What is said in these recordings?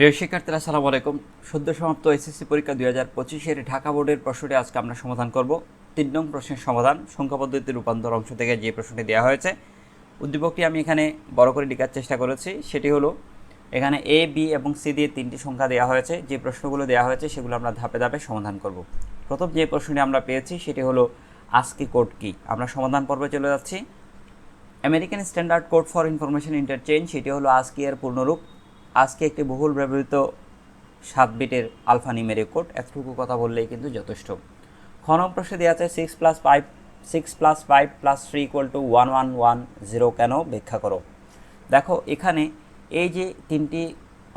প্রিয় শিক্ষার্থীরা, আসসালামু আলাইকুম। সদ্য সমাপ্ত এসএসসি পরীক্ষা দুই হাজার পঁচিশের ঢাকা বোর্ডের প্রশ্নটি আজকে আমরা সমাধান করব। তিন নং প্রশ্নের সমাধান, সংখ্যা পদ্ধতির রূপান্তর অংশ থেকে যে প্রশ্নটি দেওয়া হয়েছে। উদ্দীপকটি আমি এখানে বড় করে লেখার চেষ্টা করেছি। সেটি হলো, এখানে এ বি এবং সি দিয়ে তিনটি সংখ্যা দেওয়া হয়েছে। যে প্রশ্নগুলো দেওয়া হয়েছে, সেগুলো আমরা ধাপে ধাপে সমাধান করব। প্রথম যে প্রশ্নটি আমরা পেয়েছি, সেটি হলো, আজকি কোড কি? আমরা সমাধান পর্বে চলে যাচ্ছি। American standard code for information interchange সেটি হলো আজকে এর পূর্ণরূপ। আজকে একটি বহুল ব্যবহৃত সাত বিটের আলফা নিমেরিক কোড এতটুকু কথা বললেই কিন্তু যথেষ্ট। খ নং প্রশ্নে দেওয়া আছে six plus five six plus five plus three equal to one one one zero কেন? ব্যাখ্যা করো। দেখো, এখানে এই যে তিনটি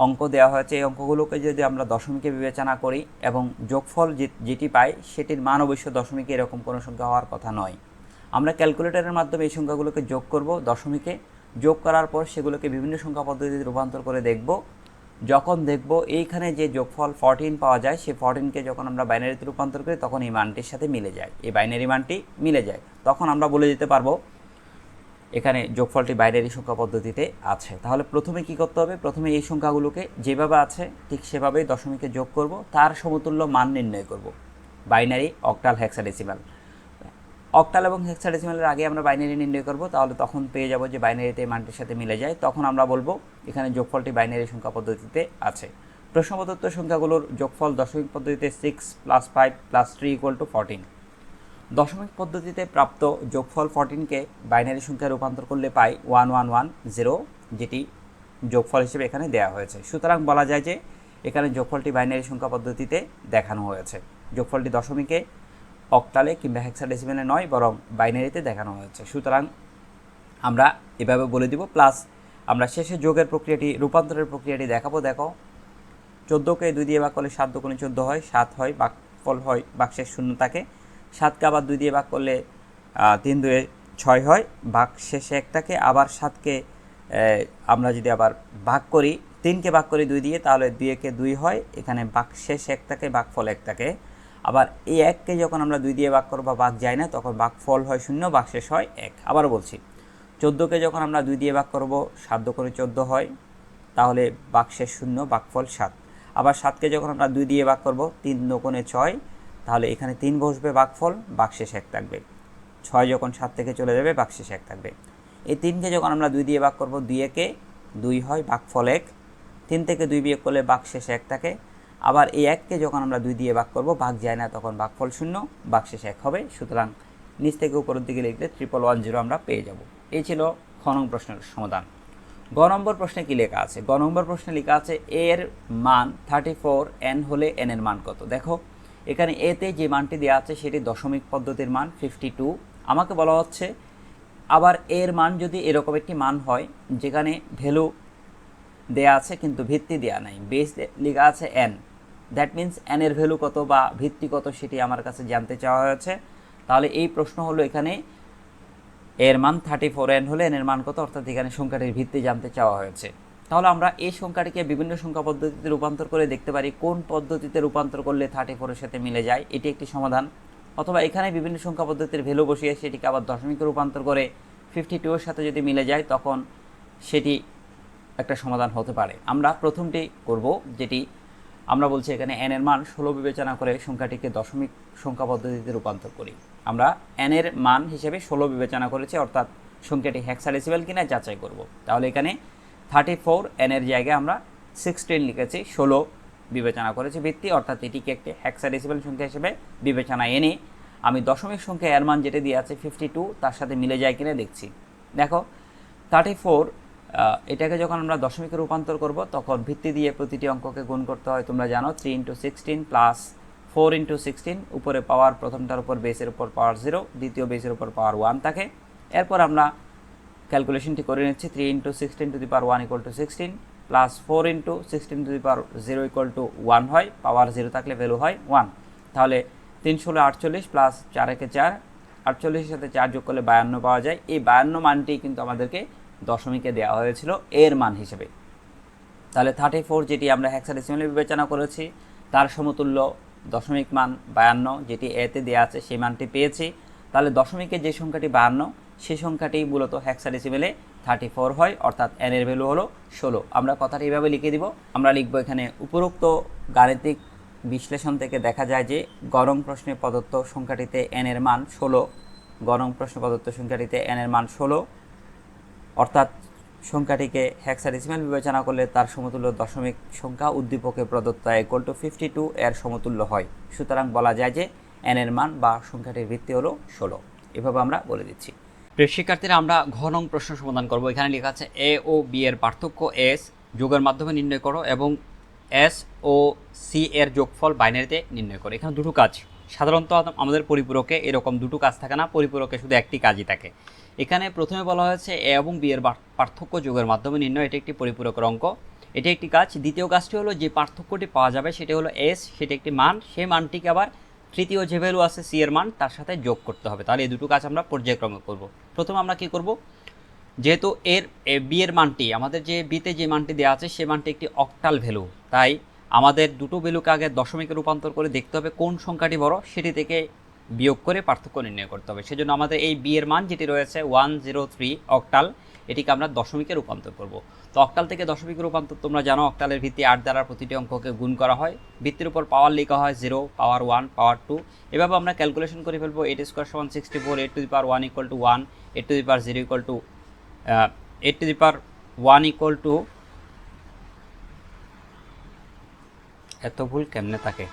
অঙ্ক দেওয়া হয়েছে, এই অঙ্কগুলোকে যদি আমরা দশমিকে বিবেচনা করি এবং যোগফল যেটি পাই, সেটির মান অবশ্য দশমিকে এরকম কোনো সংখ্যা হওয়ার কথা নয়। আমরা ক্যালকুলেটরের মাধ্যমে এই সংখ্যাগুলোকে যোগ করব দশমিকে। যোগ করার পর সেগুলোকে বিভিন্ন সংখ্যা পদ্ধতিতে রূপান্তর করে দেখব। যখন দেখব এইখানে যে যোগফল ফরটিন পাওয়া যায়, সেই ফরটিনকে যখন আমরা বাইনারিতে রূপান্তর করি, তখন এই মানটির সাথে মিলে যায়। এই বাইনারি মানটি মিলে যায়। তখন আমরা বলে দিতে পারব, এখানে যোগফলটি বাইনারি সংখ্যা পদ্ধতিতে আছে। তাহলে প্রথমে কি করতে হবে? প্রথমে এই সংখ্যাগুলোকে যেভাবে আছে, ঠিক সেভাবেই দশমিকে যোগ করব। তার সমতুল্য মান নির্ণয় করব। বাইনারি অক্টাল হেক্সাডেসিমাল অক্টাল এবং হেক্সাডেসিমালের আগে আমরা বাইনারি নির্ণয় করব, তাহলে তখন পেয়ে যাব যে বাইনারিতে মানটির সাথে মিলে যায়। তখন আমরা বলব এখানে যোগফলটি বাইনারি সংখ্যা পদ্ধতিতে আছে। প্রশ্ন প্রদত্ত সংখ্যাগুলোর যোগফল দশমিক পদ্ধতিতে six plus five plus three equal to fourteen দশমিক পদ্ধতিতে প্রাপ্ত যোগফল ফোরটিনকে বাইনারি সংখ্যায় রূপান্তর করলে পাই ওয়ান ওয়ান ওয়ান জিরো যেটি যোগফল হিসেবে এখানে দেওয়া হয়েছে। সুতরাং বলা যায় যে এখানে যোগফলটি বাইনারি সংখ্যা পদ্ধতিতে দেখানো হয়েছে। যোগফলটি দশমিকে অক্টালে কিংবা হেক্সাডেসিমেলে নয়, বরং বাইনারিতে দেখানো হয়েছে। সুতরাং আমরা এভাবে বলে দিব, প্লাস আমরা শেষে যোগের প্রক্রিয়াটি, রূপান্তরের প্রক্রিয়াটি দেখাবো। দেখো, চোদ্দোকে দুই দিয়ে ভাগ করলে সাত দুগুণে চোদ্দ হয়, সাত হয়, বাকফল হয় বাক্সের শূন্য থাকে। সাতকে আবার দুই দিয়ে ভাগ করলে তিন দুয়ে ছয় হয় বাক শেষে একটাকে, আবার সাতকে আমরা যদি আবার ভাগ করি, তিনকে ভাগ করি দুই দিয়ে, তাহলে দুই একে দুই হয়, এখানে বাক শেষ একটাকে বাক ফল এক থাকে আবার এই এককে যখন আমরা দুই দিয়ে ভাগ করব বা বাক যায় না, তখন বাকফল হয় শূন্য বাকশেষ হয় এক। আবার বলছি, চোদ্দোকে যখন আমরা দুই দিয়ে ভাগ করব, সাত করে চোদ্দ হয়, তাহলে বাক্সের শূন্য বাকফল সাত। আবার সাতকে যখন আমরা দুই দিয়ে ভাগ করব, তিন দোকানে ছয়, তাহলে এখানে তিন বসবে বাকফল বাকশেষ এক থাকবে। ছয় যখন সাত থেকে চলে যাবে বাকশেষ এক থাকবে। এই তিনকে যখন আমরা দুই দিয়ে ভাগ করব, দুই একে দুই হয় বাকফল এক। তিন থেকে দুই বিয়োগ করলে বাকশেষ এক থাকে। আবার এই এককে যখন আমরা দুই দিয়ে ভাগ করব, ভাগ যায় না তখন বাকফল শূন্য বাকশেষ এক হবে। সুতরাং নিচ থেকে উপরের দিকে লিখলে ট্রিপল ওয়ান জিরো আমরা পেয়ে যাব। এই ছিল খ নং প্রশ্নের সমাধান। গ নম্বর প্রশ্নে কী লেখা আছে? গ নম্বর প্রশ্নে লেখা আছে, এর মান থার্টি ফোর এন হলে এন এর মান কত? দেখো, এখানে এতে যে মানটি দেওয়া আছে সেটি দশমিক পদ্ধতির মান ফিফটি টু আমাকে বলা হচ্ছে, আবার এর মান যদি এরকম একটি মান হয়, যেখানে ভ্যালু দেয়া আছে কিন্তু ভিত্তি দেয়া নাই বেস লেখা আছে এন দ্যাট মিন্স এর ভ্যালু কত বা ভিত্তি কত সেটি আমার কাছে জানতে চাওয়া হয়েছে। তাহলে এই প্রশ্ন হলো এখানে এর মান থার্টি ফোর এন হলে এন এর মান কত? অর্থাৎ এখানে সংখ্যাটির ভিত্তি জানতে চাওয়া হয়েছে। তাহলে আমরা এই সংখ্যাটিকে বিভিন্ন সংখ্যা পদ্ধতিতে রূপান্তর করে দেখতে পারি কোন পদ্ধতিতে রূপান্তর করলে থার্টি ফোরের সাথে মিলে যায়। এটি একটি সমাধান। অথবা এখানে বিভিন্ন সংখ্যা পদ্ধতির ভ্যালু বসিয়ে সেটিকে আবার দশমিকে রূপান্তর করে ফিফটি টু এর সাথে যদি মিলে যায়, তখন সেটি একটা সমাধান হতে পারে। আমরা প্রথমটি করব, যেটি আমরা বলছি এখানে এন এর মান ষোলো বিবেচনা করে সংখ্যাটিকে দশমিক সংখ্যা পদ্ধতিতে রূপান্তর করি। আমরা এন এর মান হিসেবে ষোলো বিবেচনা করেছি, অর্থাৎ সংখ্যাটি হ্যাক্সাডেসিবেল কিনা যাচাই করব। তাহলে এখানে থার্টি ফোর এন এর জায়গায় আমরা সিক্সটিন লিখেছি, ষোলো বিবেচনা করেছি ভিত্তি, অর্থাৎ এটিকে একটি হ্যাক্সাডেসিবেল সংখ্যা হিসেবে বিবেচনা এনে আমি দশমিক সংখ্যা এর মান যেটা দিয়ে আছে ফিফটি টু তার সাথে মিলে যায় কিনা দেখছি। দেখো থার্টি ফোর এটাকে যখন আমরা দশমিকে রূপান্তর করব, তখন ভিত্তি দিয়ে প্রতিটি অঙ্ককে গুণ করতে হয়, তোমরা জানো three into sixteen plus four into sixteen উপরে পাওয়ার প্রথমটার উপর বেসের উপর পাওয়ার জিরো দ্বিতীয় বেসের উপর পাওয়ার ওয়ান থাকে। এরপর আমরা ক্যালকুলেশনটি করে নিচ্ছি three into sixteen to the power one equal to sixteen plus four into sixteen to the power zero equal to one হয় পাওয়ার জিরো থাকলে ভ্যালু হয় ওয়ান তাহলে তিন ষোলো আটচল্লিশ প্লাস চার একে চার, আটচল্লিশের সাথে চার যোগ করলে বায়ান্ন পাওয়া যায়। এই বায়ান্ন মানটি কিন্তু আমাদেরকে দশমিকে দেওয়া হয়েছিল এর মান হিসেবে। তাহলে থার্টি ফোর যেটি আমরা হ্যাক্সাডেসিমালে বিবেচনা করেছি, তার সমতুল্য দশমিক মান বায়ান্ন যেটি এতে দেওয়া আছে, সেই মানটি পেয়েছি। তাহলে দশমিকের যে সংখ্যাটি বায়ান্ন, সেই সংখ্যাটি মূলত হ্যাক্সাডেসিমেলে থার্টি ফোর হয়, অর্থাৎ এন এর ভ্যালু হলো ষোলো। আমরা কথাটি এইভাবে লিখে দিব। আমরা লিখব এখানে উপরোক্ত গাণিতিক বিশ্লেষণ থেকে দেখা যায় যে গরম প্রশ্নে প্রদত্ত সংখ্যাটিতে এন এর মান ষোলো, গরম প্রশ্নে প্রদত্ত সংখ্যাটিতে এন এর মান ষোলো অর্থাৎ সংখ্যাটিকে হেক্সাডেসিমাল বিবেচনা করলে তার সমতুল্য দশমিক সংখ্যা উদ্দীপকে প্রদত্ত ইকুয়াল টু ফিফটি টু এর সমতুল্য হয়। সুতরাং বলা যায় যে এন এর মান বা সংখ্যাটির ভিত্তি হলো ষোলো। এভাবে আমরা বলে দিচ্ছি। প্রিয় শিক্ষার্থীরা, আমরা ঘ নং প্রশ্ন সমাধান করব। এখানে লেখা আছে এ ও বি এর পার্থক্য এস যোগের মাধ্যমে নির্ণয় করো এবং এস ও সি এর যোগফল বাইনারিতে নির্ণয় করো। এখানে দুটো কাজ। সাধারণত আমাদের পরিপূরকে এরকম দুটো কাজ থাকে না, পরিপূরকে শুধু একটি কাজই থাকে। এখানে প্রথমে বলা হয়েছে এ এবং বি এর পার্থক্য যোগের মাধ্যমে নির্ণয়, এটি একটি পরিপূরকের অঙ্ক। এটি একটি কাজ। দ্বিতীয় কাজটি হলো যে পার্থক্যটি পাওয়া যাবে সেটি হলো এস, সেটি একটি মান। সেই মানটিকে আবার তৃতীয় যে ভ্যালু আছে সি এর মান, তার সাথে যোগ করতে হবে। তাহলে এই দুটো কাজ আমরা পর্যায়ক্রমে করব। প্রথমে আমরা কি করব? যেহেতু এর বি এর মানটি, আমাদের যে বিতে যে মানটি দেওয়া আছে, সে মানটি একটি অক্টাল ভ্যালু। তাই আমাদের দুটো ভ্যালুকে আগে দশমিকে রূপান্তর করে দেখতে হবে কোন সংখ্যাটি বড়, সেটি থেকে বিয়োগ করে পার্থক্য নির্ণয় করতে হবে। সেজন্য আমাদের এই বি এর মান যেটি রয়েছে ওয়ান জিরো থ্রি অক্টাল এটিকে আমরা দশমিকে রূপান্তর করব। তো অক্টাল থেকে দশমিকে রূপান্তর তোমরা জানো অক্টালের ভিত্তি আট দ্বারা প্রতিটি অঙ্ককে গুণ করা হয়। ভিত্তির উপর পাওয়ার লেখা হয় zero power one power two এভাবে আমরা ক্যালকুলেশন করে ফেলব এইট স্কোয়ার সমান sixty four eight to the power one equal to one eight to the power zero equal to eight to the power one equal to এত ভুল কেমনে থাকে?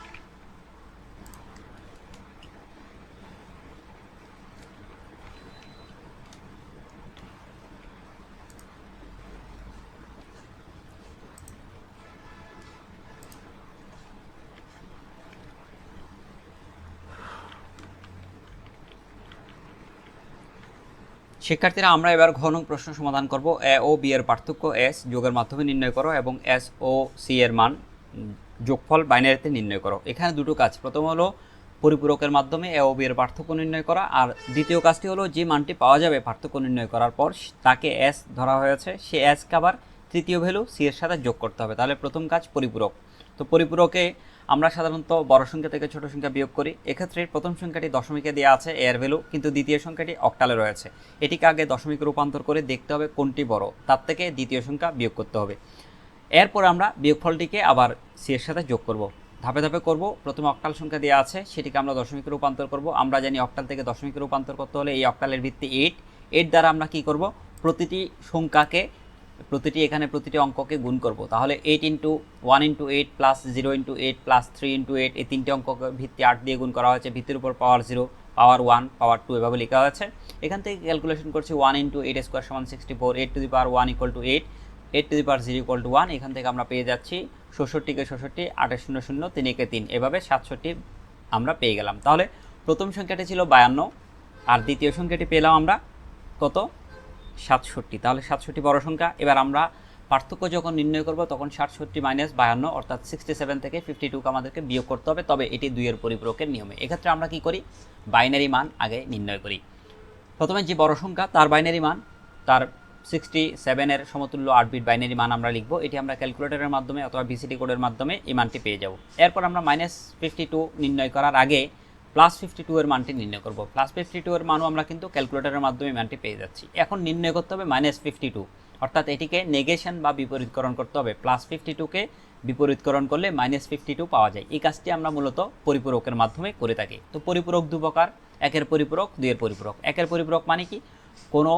শিক্ষার্থীরা, আমরা এবার ঘন প্রশ্ন সমাধান করব। এ ও বি এর পার্থক্য, এস যোগের মাধ্যমে নির্ণয় করো এবং এস ও সি এর মান যোগফল বাইনারিতে নির্ণয় করো। এখানে দুটো কাজ, প্রথম হলো পরিপূরকের মাধ্যমে এ ও বি এর পার্থক্য নির্ণয় করা, আর দ্বিতীয় কাজটি হলো যে মানটি পাওয়া যাবে পার্থক্য নির্ণয় করার পর তাকে এস ধরা হয়েছে, সে এসকে আবার তৃতীয় ভ্যালু সি এর সাথে যোগ করতে হবে। তাহলে প্রথম কাজ পরিপূরক। তো পরিপূরকে আমরা সাধারণত বড় সংখ্যা থেকে ছোট সংখ্যা বিয়োগ করি। এক্ষেত্রে প্রথম সংখ্যাটি দশমিকে দেওয়া আছে, এর ভ্যালু কিন্তু দ্বিতীয় সংখ্যাটি অক্টালে রয়েছে। এটিকে আগে দশমিকে রূপান্তর করে দেখতে হবে কোনটি বড়, তার থেকে দ্বিতীয় সংখ্যা বিয়োগ করতে হবে। এরপর আমরা বিয়োগফলটিকে আবার সি এর সাথে যোগ করব। ধাপে ধাপে করব, প্রথমে অক্টাল সংখ্যা দেওয়া আছে, সেটিকে আমরা দশমিকে রূপান্তর করব। আমরা জানি অক্টাল থেকে দশমিকে রূপান্তর করতে হলে এই অক্টালের ভিত্তি এইট এইট দ্বারা আমরা কি করব? প্রতিটি সংখ্যাকে প্রতিটি এখানে প্রতিটি অঙ্ককে গুণ করব। তাহলে eight into one into eight plus zero into eight plus three into eight এই তিনটি অঙ্ককে ভিত্তি আট দিয়ে গুণ করা হয়েছে। ভিত্তির উপর power zero power one power two এভাবে লেখা হয়েছে। এখান থেকে ক্যালকুলেশন করছি ওয়ান ইন্টু এইট স্কোয়ার সমান sixty four eight to the power one equal to eight eight to the power zero equal to one এখান থেকে আমরা পেয়ে যাচ্ছি ষষট্টিকে ষষট্টি আঠাশ শূন্য শূন্য, তিন একে তিন। এভাবে সাতষট্টি আমরা পেয়ে গেলাম। তাহলে প্রথম সংখ্যাটি ছিল বায়ান্ন, আর দ্বিতীয় সংখ্যাটি পেলাম আমরা কত? সাতষট্টি। তাহলে সাতষট্টি বড় সংখ্যা। এবার আমরা পার্থক্য যখন নির্ণয় করব, তখন সাতষট্টি মাইনাস বায়ান্ন, অর্থাৎ সিক্সটি সেভেন থেকে ফিফটি টুকে আমাদেরকে বিয়োগ করতে হবে। তবে এটি দুইয়ের পরিপূরকের নিয়মে। এক্ষেত্রে আমরা কি করি? বাইনারি মান আগে নির্ণয় করি। প্রথমে যে বড় সংখ্যা, তার বাইনারি মান, তার সিক্সটি সেভেনের সমতুল্য আট বিট বাইনারি মান আমরা লিখব। এটি আমরা ক্যালকুলেটরের মাধ্যমে অথবা বিসিডি কোডের মাধ্যমে এই মানটি পেয়ে যাব। এরপর আমরা মাইনাস ফিফটি টু নির্ণয় করার আগে প্লাস ফিফটি টু এর মানটি নির্ণয় করব। প্লাস ফিফটি টু এর মানও আমরা কিন্তু ক্যালকুলেটরের মাধ্যমে মানটি পেয়ে যাচ্ছি। এখন নির্ণয় করতে হবে মাইনাস ফিফটি টু অর্থাৎ এটিকে নেগেশন বা বিপরীতকরণ করতে হবে। প্লাস ফিফটি টুকে বিপরীতকরণ করলে মাইনাস ফিফটি টু পাওয়া যায়। এই কাজটি আমরা মূলত পরিপূরকের মাধ্যমে করে থাকি। তো পরিপূরক দু প্রকার, একের পরিপূরক, দুইয়ের পরিপূরক। একের পরিপূরক মানে কি? কোনো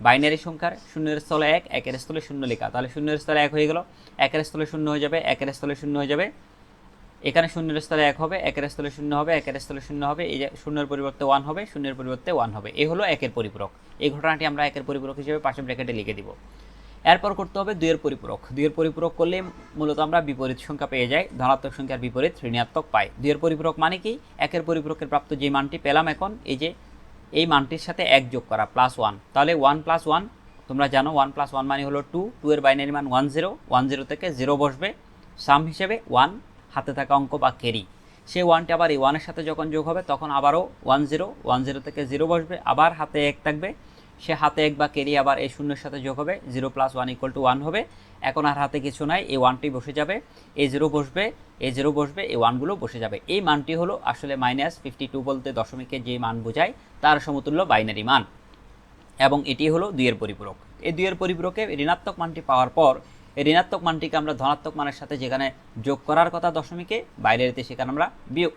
বাইনারি সংখ্যার শূন্যের স্থলে এক, একের স্থলে শূন্য লেখা। তাহলে শূন্যের স্থলে এক হয়ে গেল। একের স্থলে শূন্য হয়ে যাবে, একের স্থলে শূন্য হয়ে যাবে এখানে শূন্যের স্থলে এক হবে, একের স্থলে শূন্য হবে, একের স্থলে শূন্য হবে, এই যে শূন্যের পরিবর্তে ওয়ান হবে, শূন্যের পরিবর্তে ওয়ান হবে। এই হলো একের পরিপূরক। এই ঘটনাটি আমরা একের পরিপূরক হিসেবে পাশে ব্র্যাকেটে লিখে দিব। এরপর করতে হবে দুইয়ের পরিপূরক। দুইয়ের পরিপূরক করলে মূলত আমরা বিপরীত সংখ্যা পেয়ে যাই, ধনাত্মক সংখ্যার বিপরীত, ঋণাত্মক পাই। দুইয়ের পরিপূরক মানে কি? একের পরিপূরকের প্রাপ্ত যে মানটি পেলাম এখন, এই যে, এই মানটির সাথে এক যোগ করা প্লাস ওয়ান তাহলে ওয়ান প্লাস ওয়ান তোমরা জানো ওয়ান প্লাস ওয়ান মানে হলো টু টু এর বাইনারি মান ওয়ান জিরো ওয়ান জিরো থেকে জিরো বসবে। সাম হিসেবে ওয়ান হাতে থাকা অঙ্ক বা কেরি সে ওয়ানটি আবার এই ওয়ানের সাথে যখন যোগ হবে, তখন আবারও ওয়ান জিরো ওয়ান জিরো থেকে জিরো বসবে, আবার হাতে এক থাকবে। সে হাতে এক বা কেরি আবার এই শূন্যের সাথে যোগ হবে zero plus one equal to one হবে। এখন আর হাতে কিছু নাই, এই ওয়ানটি বসে যাবে। এই জিরো বসবে এ জিরো বসবে, এই ওয়ানগুলো বসে যাবে। এই মানটি হলো আসলে মাইনাস ফিফটি টু বলতে দশমিকে যে মান বোঝায়, তার সমতুল্য বাইনারি মান। এবং এটি হলো দুইয়ের পরিপূরক। এই দুইয়ের পরিপূরকে ঋণাত্মক মানটি পাওয়ার পর এই ঋণাত্মক মানটিকে আমরা ধনাত্মক মানের সাথে যেখানে যোগ করার কথা দশমিকে বাইনারিতে সেখানে আমরা বিয়োগ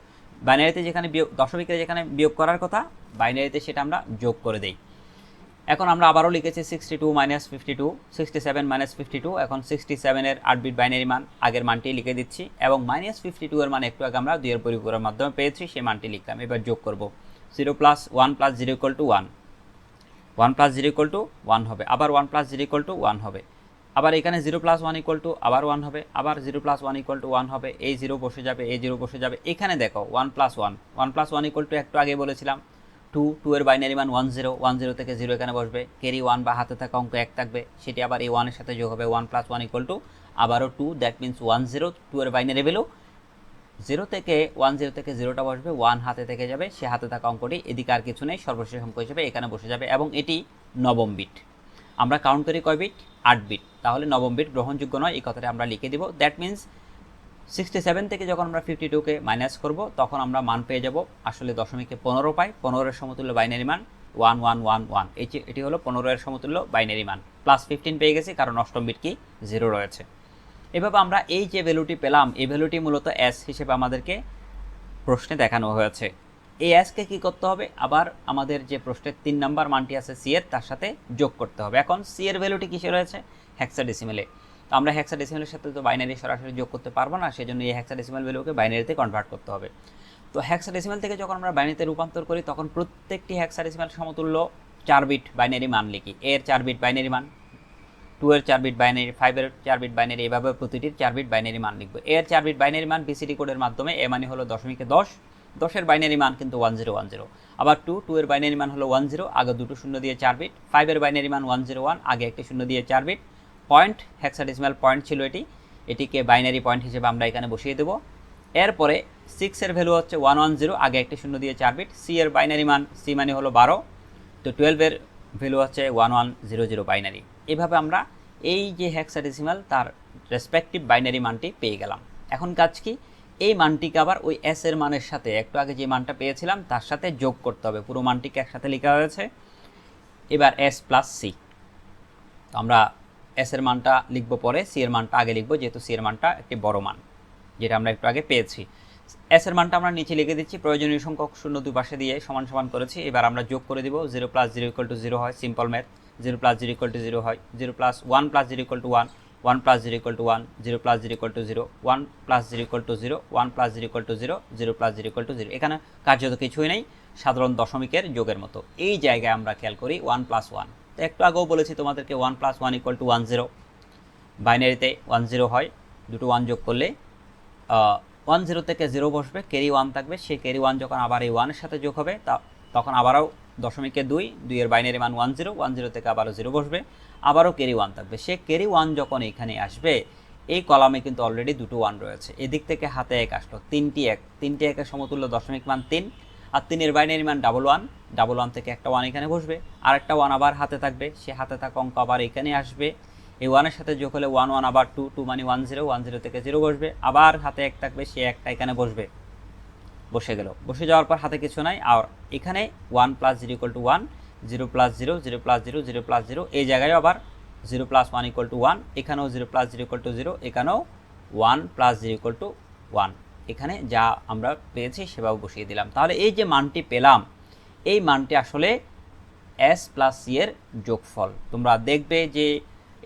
বাইনারিতে যেখানে বিয়োগ, দশমিকে যেখানে বিয়োগ করার কথা বাইনারিতে সেটা আমরা যোগ করে দেই। এখন আমরা আবারও লিখেছি sixty two minus fifty two sixty seven minus fifty two এখন সিক্সটি সেভেনের আট বিট বাইনারি মান, আগের মানটি লিখে দিচ্ছি, এবং মাইনাস ফিফটি টু এর মান একটু আগে আমরা দুইয়ের পরিপূরকের মাধ্যমে পেয়েছি, সেই মানটি লিখলাম, এবার যোগ করব। Zero plus one plus zero equal to one one plus zero equal to one হবে, আবার one plus zero equal to one হবে। আবার এখানে zero plus one equal to আবার ওয়ান হবে, আবার zero plus one equal to one হবে, এই জিরো বসে যাবে, এই জিরো বসে যাবে। এখানে দেখো one plus one one plus one equal to একটু আগে বলেছিলাম টু টু এর বাইনারি মান ওয়ান জিরো ওয়ান জিরো থেকে জিরো এখানে বসবে ক্যারি ওয়ান বা হাতে থাকা অঙ্ক এক থাকবে, সেটি আবার এই ওয়ানের সাথে যোগ হবে one plus one equal to আবারও two that means one zero two এর বাইনারি ভ্যালু জিরো থেকে ওয়ান জিরো থেকে জিরোটা বসবে ওয়ান হাতে থেকে যাবে, সে হাতে থাকা অঙ্কটি, এদিকে আর কিছু নেই, সর্বশেষ অঙ্ক হিসেবে এখানে বসে যাবে, এবং এটি নবম বিট আমরা কাউন্ট করি কয় বিট আট বিট তাহলে নবম বিট গ্রহণযোগ্য নয়, এই কথাটা আমরা লিখে দিব। দ্যাট মিন্স সিক্সটি সেভেন থেকে যখন আমরা ফিফটি টুকে মাইনাস করব, তখন আমরা মান পেয়ে যাব আসলে দশমিকে পনেরো পাই। পনেরোর সমতুল্য বাইনারি মান ওয়ান ওয়ান ওয়ান ওয়ান এই এটি হলো পনেরোর সমতুল্য বাইনারি মান। প্লাস ফিফটিন পেয়ে গেছি, কারণ অষ্টম বিট কি? জিরো রয়েছে। এভাবে আমরা এই যে ভ্যালুটি পেলাম, এই ভ্যালুটি মূলত এস হিসেবে আমাদেরকে প্রশ্নে দেখানো হয়েছে। এই এসকে কী করতে হবে? আবার আমাদের যে প্রশ্নের তিন নাম্বার মানটি আছে সি এর, তার সাথে যোগ করতে হবে। এখন সি এর ভ্যালুটি কিসে রয়েছে? হেক্সাডেসিমেলে তো আমরা হেক্সাডেসিমেলের সাথে তো বাইনারি সরাসরি যোগ করতে পারব না, সেজন্য এই হেক্সাডেসিমেল ভ্যালুকে বাইনারিতে কনভার্ট করতে হবে। তো হেক্সাডেসিমেল থেকে যখন আমরা বাইনারিতে রূপান্তর করি, তখন প্রত্যেকটি হেক্সাডেসিমেল সমতুল্য চার বিট বাইনারি মান লিখি। এর চার বিট বাইনারি মান টু এর চার বিট বাইনারি ফাইভের চার বিট বাইনারি এভাবে প্রতিটির চার বিট বাইনারি মান লিখব। এর চার বিট বাইনারি মান বিসিডি কোডের মাধ্যমে এ মানে হলো দশমিকে দশ দশের বাইনারি মান কিন্তু ওয়ান জিরো ওয়ান জিরো আবার টু টু এর বাইনারি মান হলো ওয়ান জিরো আগে দুটো শূন্য দিয়ে চার বিট ফাইভের বাইনারি মান ওয়ান জিরো ওয়ান আগে একটি শূন্য দিয়ে চার বিট পয়েন্ট হেক্সাডেসিমাল পয়েন্ট ছিল এটি। এটিকে বাইনারি পয়েন্ট হিসেবে আমরা এখানে বসিয়ে দেবো। এরপরে সিক্সের ভ্যালু হচ্ছে ওয়ান ওয়ান জিরো আগে একটি শূন্য দিয়ে চার বিট সি এর বাইনারি মান সি মানে হলো বারো। তো টুয়েলভের ভ্যালু হচ্ছে one one zero zero binary. এভাবে আমরা এই যে হেক্সাডেসিমাল তার রেসপেক্টিভ বাইনারি মানটি পেয়ে গেলাম। এখন কাজ কি? এই মানটিকে আবার ওই এস এর মানের সাথে, একটু আগে যে মানটা পেয়েছিলাম, তার সাথে যোগ করতে হবে। পুরো মানটিকে একসাথে লেখা হয়েছে। এবার এস প্লাস সি তো আমরা এস এর মানটা লিখব পরে সি এর মানটা আগে লিখব, যেহেতু সি এর মানটা একটি বড় মান, যেটা আমরা একটু আগে পেয়েছি। এস এর মানটা আমরা নিচে লিখে দিচ্ছি, প্রয়োজনীয় সংখ্যক শূন্য দুই পাশে দিয়ে সমান সমান করেছি। এবার আমরা যোগ করে দিব zero plus zero equal to zero হয় simple math zero plus zero equal to zero হয় zero plus one plus zero equal to one one plus zero equal to one zero plus zero equal to zero one plus zero equal to zero one plus zero equal to zero zero plus zero equal to zero এখানে কার্যত কিছুই নেই, সাধারণ দশমিকের যোগের মতো। এই জায়গায় আমরা খেয়াল করি ওয়ান প্লাস ওয়ান তো একটু আগেও বলেছি তোমাদেরকে one plus one equal to one zero বাইনারিতে ওয়ান জিরো হয়, দুটো ওয়ান যোগ করলে ওয়ান জিরো থেকে জিরো বসবে ক্যারি ওয়ান থাকবে, সেই ক্যারি ওয়ান যখন আবার এই ওয়ানের সাথে যোগ হবে, তা তখন আবারও দশমিকে দুই, দুইয়ের বাইনারি মান ওয়ান জিরো ওয়ান জিরো থেকে আবারও জিরো বসবে। আবারও ক্যারি ওয়ান থাকবে। সে ক্যারি ওয়ান যখন এখানে আসবে, এই কলামে কিন্তু অলরেডি দুটো ওয়ান রয়েছে। এদিক থেকে হাতে এক আসলো, তিনটি এক। তিনটি একের সমতুল্য দশমিক মান তিন, আর তিনের বাইনারি মান ডাবল ওয়ান ডাবল ওয়ান থেকে একটা ওয়ান এখানে বসবে আর একটা ওয়ান আবার হাতে থাকবে। সে হাতে থাকা অঙ্ক আবার এখানে আসবে। এই ওয়ানের সাথে যোগ হলে ওয়ান ওয়ান আবার টু টু মানে ওয়ান জিরো ওয়ান জিরো থেকে জিরো বসবে। আবার হাতে এক থাকবে, সে একটা এখানে বসবে। বসে গেল। বসে যাওয়ার পর হাতে কিছু নাই। আর এখানে one plus zero equal to one zero plus zero zero plus zero zero plus zero এই জায়গায় আবার zero plus one equal to one এখানেও zero plus zero equal to zero এখানেও one plus zero equal to one এখানে যা আমরা পেয়েছি সেভাবে বসিয়ে দিলাম। তাহলে এই যে মানটি পেলাম, এই মানটি আসলে এস প্লাস সি এর যোগফল। তোমরা দেখবে যে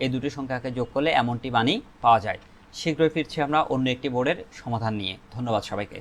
এই দুটি সংখ্যাকে যোগ করলে এমনটি মানই পাওয়া যায়। শীঘ্রই ফিরছি আমরা অন্য একটি বোর্ডের সমাধান নিয়ে। ধন্যবাদ সবাইকে।